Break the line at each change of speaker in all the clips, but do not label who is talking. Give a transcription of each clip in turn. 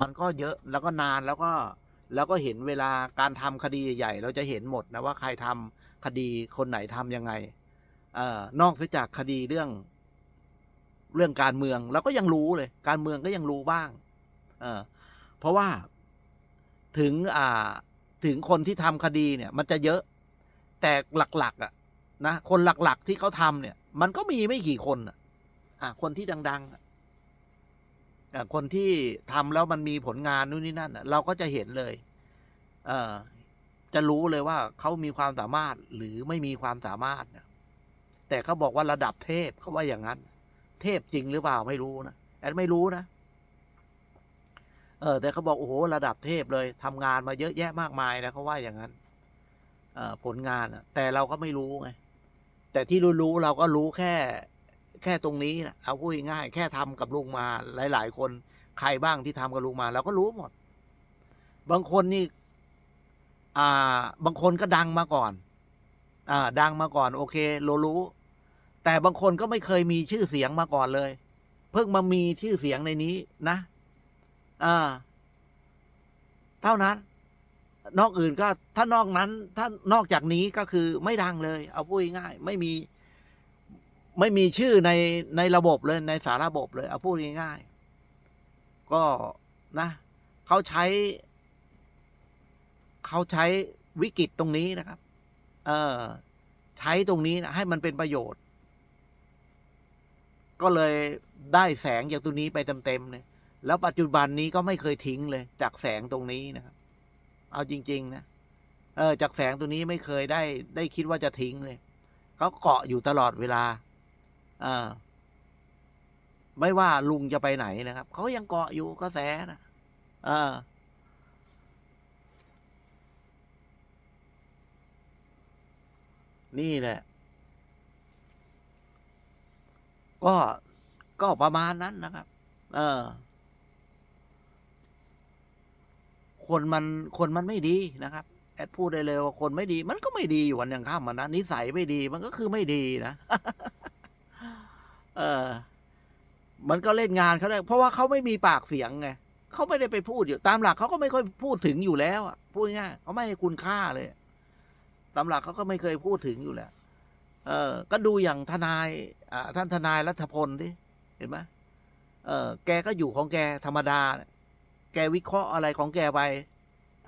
มันก็เยอะแล้วก็นานแล้วก็แล้วก็เห็นเวลาการทำคดีใหญ่ๆเราจะเห็นหมดนะว่าใครทำคดีคนไหนทำยังไงเอ่อนอกจากคดีเรื่องเรื่องการเมืองเราก็ยังรู้เลย การเมืองก็ยังรู้บ้าง เออเพราะว่าถึงอ่าถึงคนที่ทำคดีเนี่ย มันจะเยอะ แต่หลักๆอะนะคนหลักๆที่เขาทำเนี่ย มันก็มีไม่กี่คนอะอะคนที่ดัง ๆ คนที่ทำแล้วมันมีผลงานนู่นนี่นั่นเราก็จะเห็นเลยเออจะรู้เลยว่าเขามีความสามารถหรือไม่มีความสามารถแต่เขาบอกว่าระดับเทพเขาว่าอย่างนั้น เทพจริงหรือเปล่าไม่รู้นะแอดไม่รู้นะเออแต่เขาบอกโอ้โหระดับเทพเลยทำงานมาเยอะแยะมากมายนะเขาว่าอย่างนั้นเออผลงานแต่เราก็ไม่รู้ไงแต่ที่รู้ๆเราก็รู้แค่ แค่ตรงนี้นะเอาพูดง่ายๆแค่ทำกับลุงมาหลาย ๆ คนใครบ้างที่ทำกับลุงมาเราก็รู้หมด บางคนนี่อ่าบางคนก็ดังมาก่อนอ่าดังมาก่อน โอเคเรารู้ แต่บางคนก็ไม่เคยมีชื่อเสียงมาก่อนเลย เพิ่งมามีชื่อเสียงในนี้นะอ่าเท่านั้น นอกอื่นก็ถ้านอกนั้น ถ้านอกจากนี้ก็คือไม่ดังเลย เอาพูดง่ายๆไม่มี ไม่มีชื่อในในระบบเลยในสารระบบเลย เอาพูดง่ายๆก็นะเขาใช้ เขาใช้วิกฤตตรงนี้นะครับ เออใช้ตรงนี้นะให้มันเป็นประโยชน์ ก็เลยได้แสงจากตัวนี้ไปเต็มๆเลยแล้วปัจจุบันนี้ก็ไม่เคยทิ้งเลย จากแสงตรงนี้นะครับ เอาจริง ๆ นะเออจากแสงตัวนี้ไม่เคยได้ได้คิดว่าจะทิ้งเลยเขาเกาะอยู่ตลอดเวลา อไม่ว่าลุงจะไปไหนนะครับ เขายังเกาะอยู่กระแสนะอนี่แหละ ก็ก็ประมาณนั้นนะครับ เออ คนมันคนมันไม่ดีนะครับ แอดพูดได้เลยว่าคนไม่ดี มันก็ไม่ดีอยู่วันยังข้ามมันนะนิสัยไม่ดี มันก็คือไม่ดีนะ เออ มันก็เล่นงานเขาได้เพราะว่าเขาไม่มีปากเสียงไงเขาไม่ได้ไปพูดอยู่ ตามหลักเขาก็ไม่ค่อยพูดถึงอยู่แล้วพูดง่ายเขาไม่ให้คุณค่าเลย ตามหลักเขาก็ไม่เคยพูดถึงอยู่แล้ว เออ ก็ดูอย่างทนายอ่าท่านทนายรัฐพลดิเห็นไหมเออ แกก็อยู่ของแกธรรมดา แกวิเคราะห์อะไรของแกไป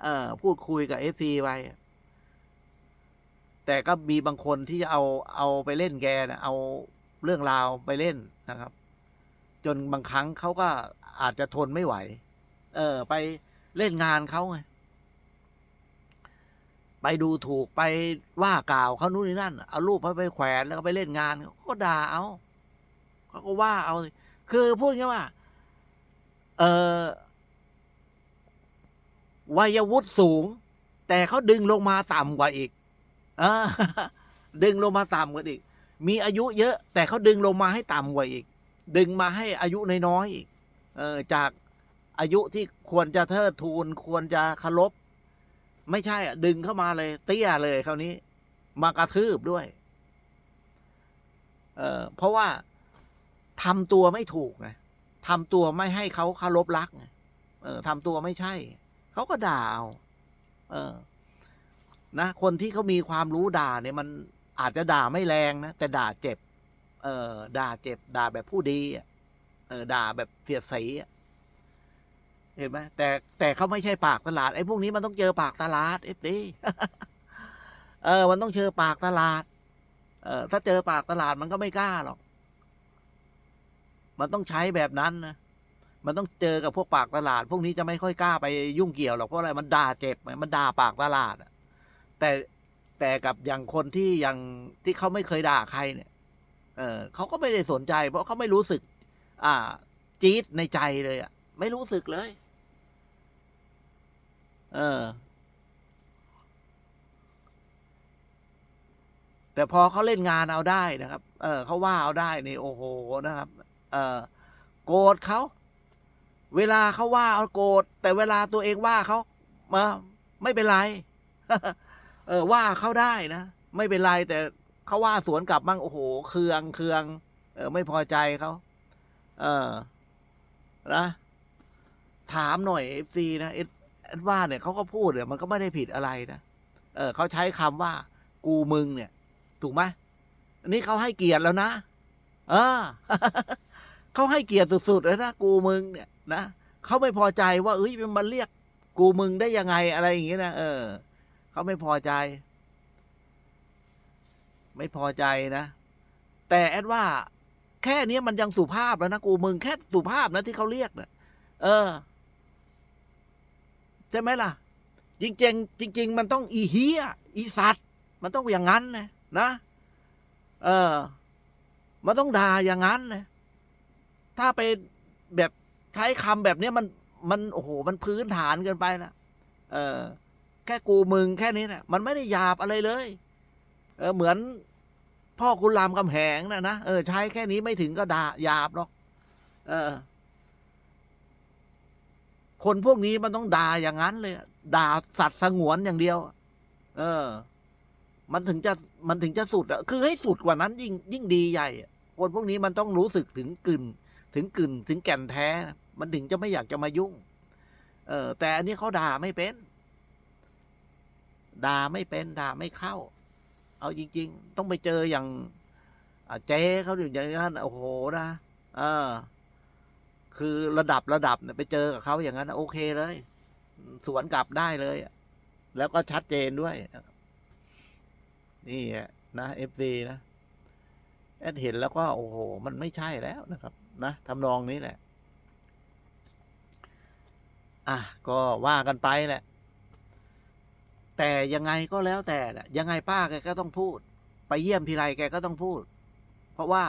เออ พูดคุยกับเอฟซีไปแต่ก็มีบางคนที่จะเอาเอาไปเล่นแกนะเอา เรื่องราวไปเล่นนะครับ จนบางครั้งเขาก็อาจจะทนไม่ไหว เออ ไปเล่นงานเขาไงไปดูถูกไปว่ากล่าวเขานู่นนี่นั่น เอารูปเขาไปแขวนแล้วก็ไปเล่นงานเขาก็ด่าเอาเขาก็ว่าเอา คือพูดง่ายว่า เออวัยวุฒิสูง แต่เขาดึงลงมาต่ำกว่าอีก เออ ดึงลงมาต่ำกว่าอีก มีอายุเยอะ แต่เขาดึงลงมาให้ต่ำกว่าอีก ดึงมาให้อายุน้อยๆอีกเออจากอายุที่ควรจะเทิดทูนควรจะเคารพไม่ใช่อะดึงเข้ามาเลย เตี้ยเลยคราวนี้ มากระทืบด้วย เออเพราะว่าทำตัวไม่ถูกไงทำตัวไม่ให้เขาเคารพรักไงเออทำตัวไม่ใช่ เขาก็ด่าเอาเออ นะ คนที่เขามีความรู้ด่าเนี่ยมัน อาจจะด่าไม่แรงนะ แต่ด่าเจ็บ เออด่าเจ็บ ด่าแบบผู้ดีเออด่าแบบเสียดสีเห็นไหมแต่แต่เขาไม่ใช่ปากตลาดไอ้พวกนี้มันต้องเจอปากตลาดเอฟซีเออ มันต้องเจอปากตลาด เออถ้าเจอปากตลาดมันก็ไม่กล้าหรอก มันต้องใช้แบบนั้นนะมันต้องเจอกับพวกปากตลาด พวกนี้จะไม่ค่อยกล้าไปยุ่งเกี่ยวหรอกเพราะอะไรมันด่าเจ็บมันด่าปากตลาดอะแต่ แต่กับอย่างคนที่ยังที่เขาไม่เคยด่าใครเนี่ย เออเขาก็ไม่ได้สนใจ เพราะเขาไม่รู้สึก อ่า จี๊ดในใจเลยอะไม่รู้สึกเลย เออ แต่พอเขาเล่นงานเอาได้นะครับ เออเขาว่าเอาได้นี่โอ้โหนะครับ เออโกรธเขาเวลาเขาว่าเอาโกรธแต่เวลาตัวเองว่าเขามาไม่เป็นไร เออว่าเขาได้นะ ไม่เป็นไรแต่เขาว่าสวนกลับบ้างโอ้โหเคืองเคืองเออ ไม่พอใจเขาเออนะถามหน่อยเอฟซีนะเอ็ดว่าเนี่ยเขาก็พูดเนี่ยมันก็ไม่ได้ผิดอะไรนะเออเขาใช้คำว่า กูมึงเนี่ย ถูกไหมอันนี้เขาให้เกียรติแล้วนะเออเขาให้เกียรติสุดๆเลยนะกูมึงเนี่ยนะเขาไม่พอใจว่าเอ้ยมันเรียก กูมึงได้ยังไงอะไรอย่างเงี้ยนะเออ เขาไม่พอใจ ไม่พอใจนะ แต่แอดว่า แค่นี้มันยังสุภาพแล้วนะกูมึงแค่สุภาพนะที่เขาเรียกนะเออ ใช่ไหมล่ะ จริงๆจริง ๆ มันต้องอีเฮียอีสัตว์ มันต้องอย่างนั้นนะนะเออ มันต้องด่าอย่างนั้นนะถ้าไปแบบใช้คำแบบเนี้ยมันมันโอ้โห มันพื้นฐานเกินไปละเออ แค่กูมึงแค่นี้นะมันไม่ได้หยาบอะไรเลย เออเหมือน พ่อคุณรามคำแหงนะนะเออใช้แค่นี้ไม่ถึงก็ด่าหยาบหรอก เออ คนพวกนี้มันต้องด่าอย่างนั้นเลยด่าสัตว์สงวนอย่างเดียว เออ มันถึงจะมันถึงจะสุดอะคือให้สุดกว่านั้น ยิ่งยิ่งดีใหญ่คนพวกนี้มันต้องรู้สึกถึงกึ่นถึงกึ่นถึงแก่นแท้ มันถึงจะไม่อยากจะมายุ่ง เออ แต่อันนี้เขาด่าไม่เป็น ด่าไม่เป็นด่าไม่เข้า เอาจริง ๆ ต้องไปเจออย่างเจ๊เขาอยู่อย่างนั้นโอ้โหนะเออ คือระดับระดับเนี่ยไปเจอกับเขาอย่างนั้น โอเคเลย สวนกลับได้เลย แล้วก็ชัดเจนด้วยนี่นะเอฟซีนะแอดเห็นแล้วก็โอ้โห มันไม่ใช่แล้วนะครับ นะทำนองนี้แหละ อะ ก็ว่ากันไปแหละ แต่ยังไงก็แล้วแต่ยังไงป้าแกก็ต้องพูด ไปเยี่ยมทีไรแกก็ต้องพูด เพราะว่า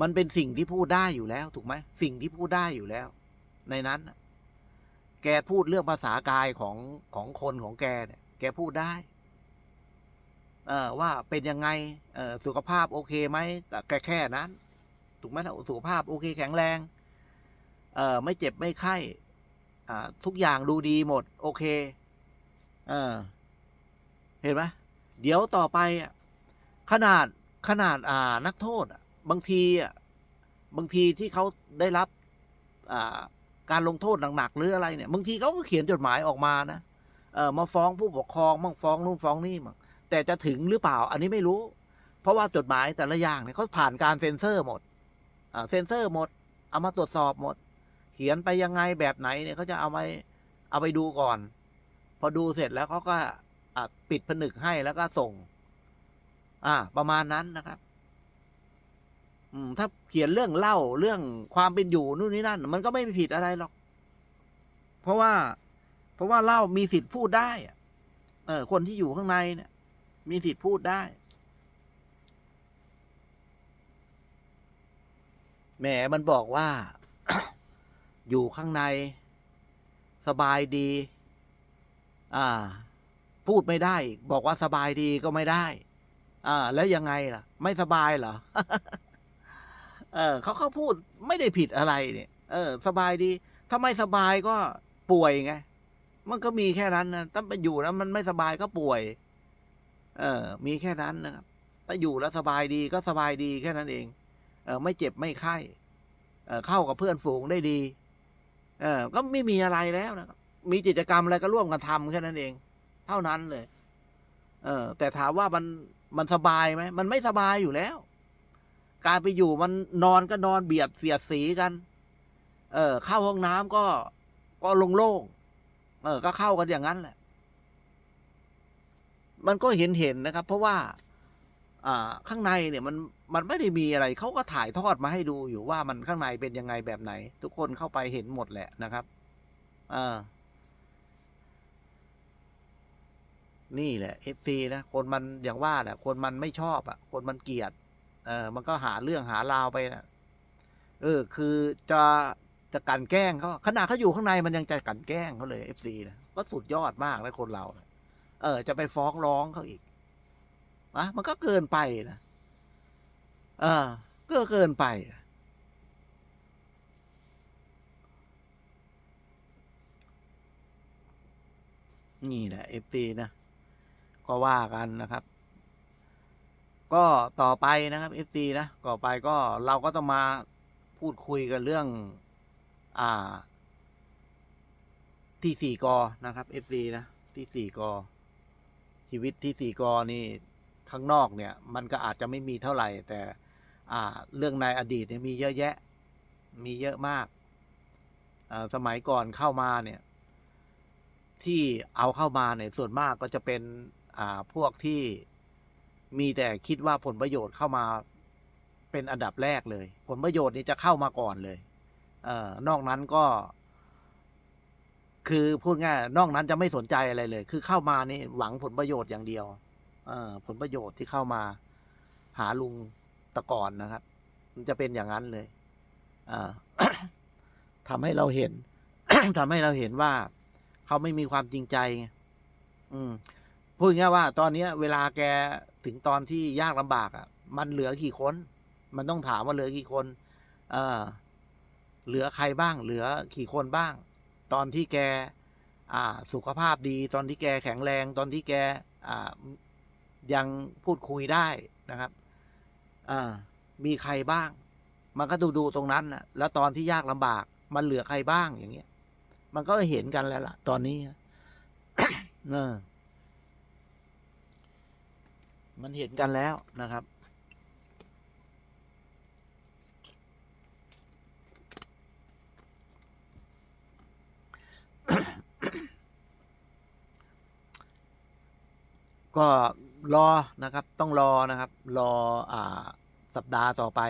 มันเป็นสิ่งที่พูดได้อยู่แล้ว ถูกไหมสิ่งที่พูดได้อยู่แล้ว ในนั้น แกพูดเรื่องภาษากายของของคนของแกเนี่ย แกพูดได้ เออว่าเป็นยังไงเออสุขภาพโอเคไหมแค่แค่นั้น ถูกไหมสุขภาพโอเคแข็งแรงเออไม่เจ็บไม่ไข้ อ่า ทุกอย่างดูดีหมด โอเค เออ เห็นไหมเดี๋ยวต่อไปขนาดขนาดอ่านักโทษบางทีบางทีที่เขาได้รับการลงโทษหนักๆหรืออะไรเนี่ย บางทีเขาก็เขียนจดหมายออกมานะเออมาฟ้องผู้ปกครองมั่งฟ้องนู่นฟ้องนี่มั่งแต่จะถึงหรือเปล่า อันนี้ไม่รู้ เพราะว่าจดหมายแต่ละอย่างเนี่ยเขาผ่านการเซ็นเซอร์หมดเซ็นเซอร์หมด เอามาตรวจสอบหมด เขียนไปยังไงแบบไหนเนี่ยเขาจะเอาไปเอาไปดูก่อน พอดูเสร็จแล้วเขาก็ ปิดผนึกให้แล้วก็ส่ง อ่า ประมาณนั้นนะครับ อืม ถ้าเขียนเรื่องเล่าเรื่องความเป็นอยู่นู่นนี่นั่น มันก็ไม่ผิดอะไรหรอก เพราะว่า เพราะว่าเล่ามีสิทธิ์พูดได้อเออ คนที่อยู่ข้างในเนี่ย มีสิทธิ์พูดได้แหมมันบอกว่า อยู่ข้างใน สบายดี อ่า พูดไม่ได้ บอกว่าสบายดีก็ไม่ได้ อ่า แล้วยังไงล่ะ ไม่สบายเหรอ เออเขาเขาพูดไม่ได้ผิดอะไรเนี่ย เออ สบายดี ถ้าไม่สบายก็ป่วยไง มันก็มีแค่นั้นนะถ้าไปอยู่แล้วมันไม่สบายก็ป่วย เออ มีแค่นั้นนะครับ ถ้าอยู่แล้วสบายดีก็สบายดีแค่นั้นเอง เออ ไม่เจ็บไม่ไข้ เออ เข้ากับเพื่อนฝูงได้ดี เออ ก็ไม่มีอะไรแล้วนะครับ มีกิจกรรมอะไรก็ร่วมกันทำแค่นั้นเอง เท่านั้นเลย เออ แต่ถามว่ามันมันสบายไหมมันไม่สบายอยู่แล้ว การไปอยู่มันนอนก็นอนเบียดเสียดสีกัน เออ เข้าห้องน้ำก็ก็โล่งๆเออ ก็เข้ากันอย่างนั้นแหละ มันก็เห็นเห็นนะครับ เพราะว่า อ่า ข้างในเนี่ยมันมันไม่ได้มีอะไรเขาก็ถ่ายทอดมาให้ดูอยู่ว่ามันข้างในเป็นยังไงแบบไหน ทุกคนเข้าไปเห็นหมดแหละนะครับอ่า นี่แหละเอฟซีนะ คนมันอย่างว่าแหละ คนมันไม่ชอบอะ คนมันเกลียด เออ มันก็หาเรื่องหาราวไปนะเออ คือจะจะกลันแกล้งเขาขนาดเขาอยู่ข้างในมันยังจะกลันแกล้งเขาเลยเอฟซีนะก็สุดยอดมากแล้วคนเรานะเออ จะไปฟ้องร้องเขาอีกอะมันก็เกินไปนะเออก็เกินไปนะนี่แหละเอฟซีนะ ก็ว่ากันนะครับ ก็ต่อไปนะครับ FC นะต่อไปก็เราก็ต้องมาพูดคุยกันเรื่อง อ่า ที่สี่กอนะครับ FC นะที่สี่กอชีวิตที่สี่กอนี่ข้างนอกเนี่ย มันก็อาจจะไม่มีเท่าไหร่ แต่ อ่า เรื่องในอดีตเนี่ยมีเยอะแยะ มีเยอะมากอ่าสมัยก่อนเข้ามาเนี่ย ที่เอาเข้ามาเนี่ยส่วนมากก็จะเป็น พวกที่มีแต่คิดว่าผลประโยชน์เข้ามาเป็นอันดับแรกเลย ผลประโยชน์นี่จะเข้ามาก่อนเลยเออนอกนั้นก็ คือพูดง่ายนอกนั้นจะไม่สนใจอะไรเลย คือเข้ามานี่หวังผลประโยชน์อย่างเดียวเออผลประโยชน์ที่เข้ามาหาลุงตะก่อนนะครับ มันจะเป็นอย่างนั้นเลยอ่าทำให้เราเห็นทำให้เราเห็นว่า เขาไม่มีความจริงใจ อืม พูดง่ายว่า ตอนเนี้ย เวลาแกถึงตอนที่ยากลำบากอะ มันเหลือกี่คน มันต้องถามว่าเหลือกี่คน เออเหลือใครบ้าง เหลือกี่คนบ้าง ตอนที่แก อ่า สุขภาพดี ตอนที่แกแข็งแรง ตอนที่แก อ่า ยังพูดคุยได้นะครับ อ่า มีใครบ้าง มันก็ดูดูตรงนั้นนะแล้วตอนที่ยากลำบาก มันเหลือใครบ้างอย่างเงี้ย มันก็เห็นกันแล้วล่ะ ตอนนี้เนอ มันเห็นกันแล้วนะครับ ก็รอนะครับ ต้องรอนะครับ รออ่าสัปดาห์ต่อไป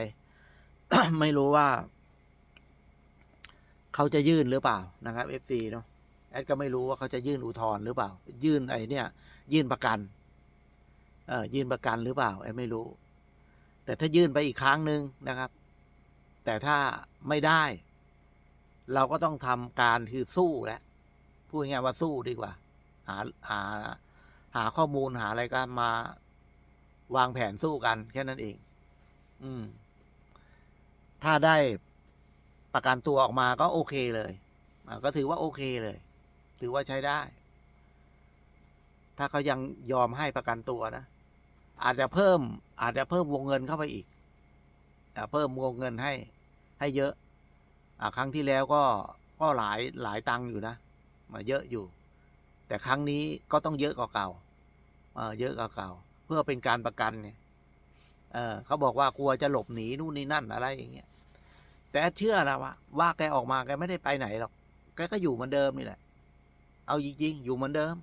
ไม่รู้ว่า เขาจะยื่นหรือเปล่านะครับ FC เนาะแอดก็ไม่รู้ว่าเขาจะยื่นอุทธรณ์หรือเปล่า ยื่นไอ้เนี่ย ยื่นประกัน ยื่นประกันหรือเปล่าแอดไม่รู้ แต่ถ้ายื่นไปอีกครั้งหนึ่งนะครับ แต่ถ้าไม่ได้ เราก็ต้องทำการคือสู้แล้วพูดง่ายว่าสู้ดีกว่า หาหาหาข้อมูลหาอะไรกันมาวางแผนสู้กันแค่นั้นเอง อืม ถ้าได้ประกันตัวออกมาก็โอเคเลยก็ถือว่าโอเคเลย ถือว่าใช้ได้ ถ้าเขายังยอมให้ประกันตัวนะ อาจจะเพิ่ม อาจจะเพิ่มวงเงินเข้าไปอีกอเพิ่มวงเงินให้ให้เยอะอะครั้งที่แล้วก็ก็หลายหลายตังค์อยู่นะ มาเยอะอยู่ แต่ครั้งนี้ก็ต้องเยอะกว่าเก่าเยอะกว่าเก่า เพื่อเป็นการประกันเนี่ยเออเขาบอกว่ากลัวจะหลบหนีนู่นนี่นั่นอะไรอย่างเงี้ยแต่เชื่อนะว่าว่าแกออกมาแกไม่ได้ไปไหนหรอกแกก็อยู่เหมือนเดิมนี่แหละ เอาจริงๆอยู่เหมือนเดิม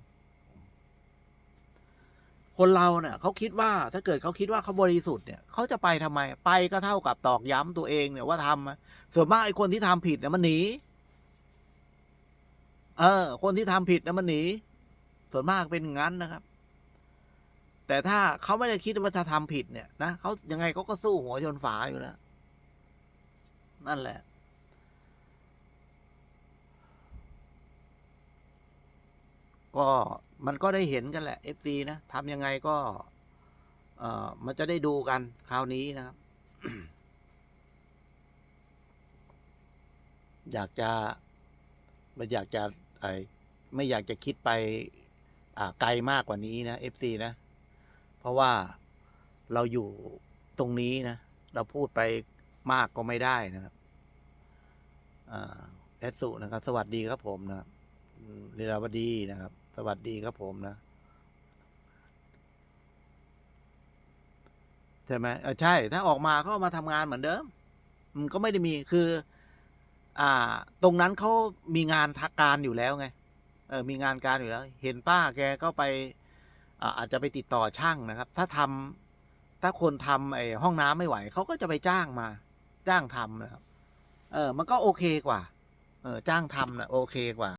คนเราเนี่ยเขาคิดว่าถ้าเกิดเขาคิดว่าเขาบริสุทธิ์เนี่ยเขาจะไปทำไม ไปก็เท่ากับตอกย้ำตัวเองเนี่ยว่าทำอะส่วนมากไอ้คนที่ทำผิดเนี่ยมันหนี เออ คนที่ทำผิดเนี่ยมันหนี ส่วนมากเป็นงั้นนะครับ แต่ถ้าเขาไม่ได้คิดว่าจะทำผิดเนี่ยนะเขายังไงเขาก็สู้หัวชนฝาอยู่แล้ว นั่นแหละก็ มันก็ได้เห็นกันแหละ FC นะทำยังไงก็ เอ่อ มันจะได้ดูกันคราวนี้นะครับ อยากจะไม่อยากจะไอไม่อยากจะคิดไป อ่าไกลมากกว่านี้นะ FC นะ เพราะว่าเราอยู่ตรงนี้นะ เราพูดไปมากก็ไม่ได้นะครับอ่าแอดสุนะครับ สวัสดีครับผมนะครับลีลาวดีนะครับ สวัสดีครับผมนะ ใช่ไหมเออใช่ ถ้าออกมาก็มาทำงานเหมือนเดิม มันก็ไม่ได้มีคือ อ่า ตรงนั้นเขามีงานทักการอยู่แล้วไง เออ มีงานการอยู่แล้ว เห็นป้าแกก็ไปอ่าอาจจะไปติดต่อช่างนะครับ ถ้าทำถ้าคนทำไอ้ห้องน้ำไม่ไหว เขาก็จะไปจ้างมา จ้างทำนะครับ เออ มันก็โอเคกว่า เออ จ้างทำนะโอเคกว่า